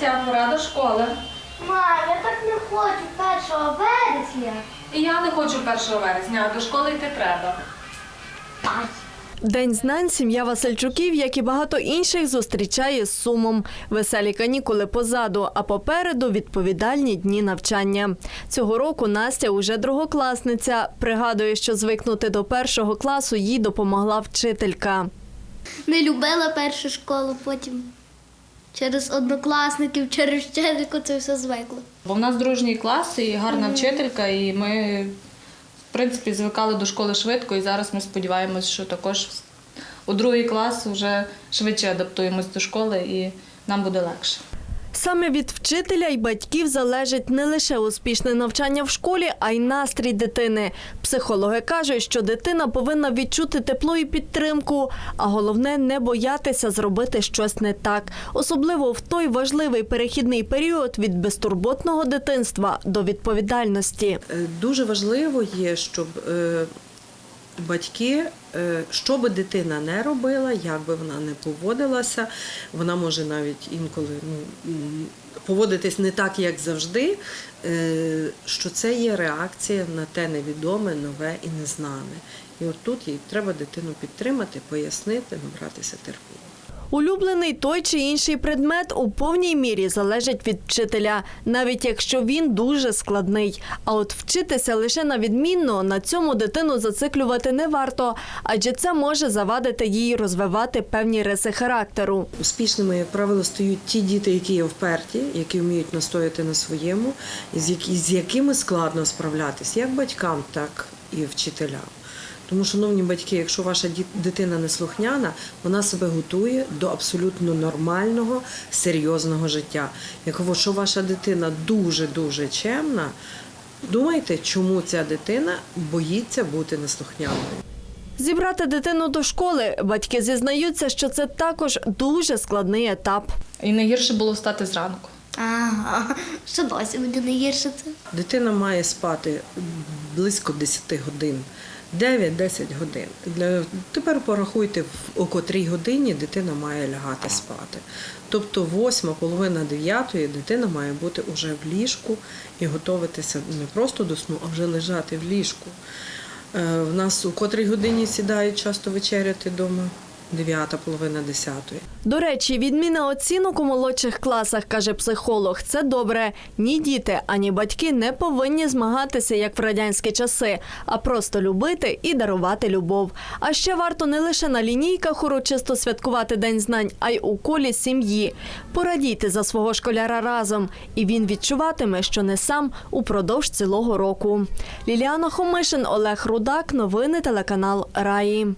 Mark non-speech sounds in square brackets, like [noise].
Настя, пора до школи. Мам, я так не хочу 1 вересня. І я не хочу 1 вересня, а до школи йти треба. День знань сім'я Васильчуків, як і багато інших, зустрічає з сумом. Веселі канікули позаду, а попереду відповідальні дні навчання. Цього року Настя уже другокласниця. Пригадує, що звикнути до першого класу їй допомогла вчителька. Не любила першу школу, потім через однокласників, через вчительку це все звикло. Бо в нас дружній клас і гарна вчителька, і ми, в принципі, звикали до школи швидко, і зараз ми сподіваємось, що також у другий клас вже швидше адаптуємось до школи і нам буде легше. Саме від вчителя і батьків залежить не лише успішне навчання в школі, а й настрій дитини. Психологи кажуть, що дитина повинна відчути тепло і підтримку, а головне не боятися зробити щось не так, особливо в той важливий перехідний період від безтурботного дитинства до відповідальності. Е, Дуже важливо є, щоб е, батьки, е, що би дитина не робила, як би вона не поводилася, вона може навіть інколи ну, поводитись не так, як завжди, е, що це є реакція на те невідоме, нове і незнане. І от тут їй треба дитину підтримати, пояснити, набратися терпіння. Улюблений той чи інший предмет у повній мірі залежить від вчителя, навіть якщо він дуже складний. А от вчитися лише на відмінно на цьому дитину зациклювати не варто, адже це може завадити їй розвивати певні риси характеру. Успішними, як правило, стають ті діти, які є вперті, які вміють настояти на своєму, з, якими складно справлятися, як батькам, так і вчителям. Тому, шановні батьки, якщо ваша дитина неслухняна, вона себе готує до абсолютно нормального, серйозного життя. Якщо ваша дитина дуже-дуже чемна, думайте, чому ця дитина боїться бути неслухняною. Зібрати дитину до школи батьки зізнаються, що це також дуже складний етап. І найгірше було встати зранку. Ага, [laughs] що досі мені не гірше це. Дитина має спати близько 10 годин. 9-10 годин. Для- Тепер порахуйте, о котрій годині дитина має лягати спати. Тобто восьма, половина дев'ятої дитина має бути уже в ліжку і готуватися не просто до сну, а вже лежати в ліжку. Е, В нас у котрій годині сідають часто вечеряти вдома? Дев'ята, половина десятої. До речі, відміна оцінок у молодших класах, каже психолог, це добре. Ні діти, ані батьки не повинні змагатися, як в радянські часи, а просто любити і дарувати любов. А ще варто не лише на лінійках урочисто святкувати День знань, а й у колі сім'ї. Порадійте за свого школяра разом, і він відчуватиме, що не сам упродовж цілого року. Ліліана Хомишин, Олег Рудак, новини телеканал Раї.